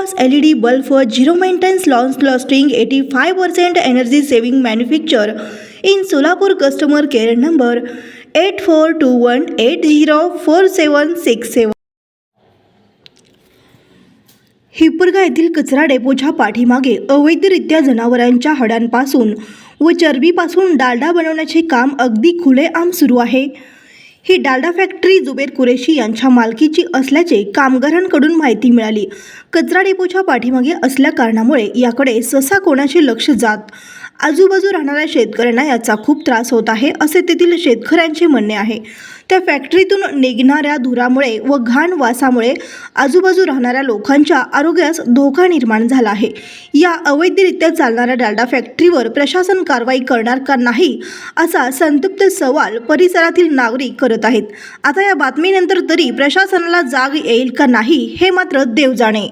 Loss L E D bulb zero maintenance long lasting eighty five percent energy saving manufacture in Solapur customer care number eight four two one eight zero four seven six seven Hipurga येथील कचरा डेपोच्या पाठीमागे अवैधरित्या जनावरांच्या हडांपासून व चरबीपासून डालडा बनवण्याचे काम अगदी खुलेआम सुरू आहे. ही डालडा फॅक्टरी जुबेर कुरेशी यांच्या मालकीची असल्याचे कामगारांकडून माहिती मिळाली. कचरा डेपोच्या पाठीमागे असल्या कारणामुळे याकडे ससा कोणाचे लक्ष जात आजूबाजू राहणाऱ्या शेतकऱ्यांना याचा खूप त्रास होत आहे असे तेथील शेतकऱ्यांचे म्हणणे आहे. त्या फॅक्टरीतून निघणाऱ्या धुरामुळे व घाण वासामुळे आजूबाजू राहणाऱ्या लोकांच्या आरोग्यास धोका निर्माण झाला आहे. या अवैधरित्या चालणाऱ्या डालडा फॅक्टरीवर प्रशासन कारवाई करणार का नाही असा संतप्त सवाल परिसरातील नागरिक करत आहेत. आता या बातमीनंतर तरी प्रशासनाला जाग येईल का नाही हे मात्र देव जाणे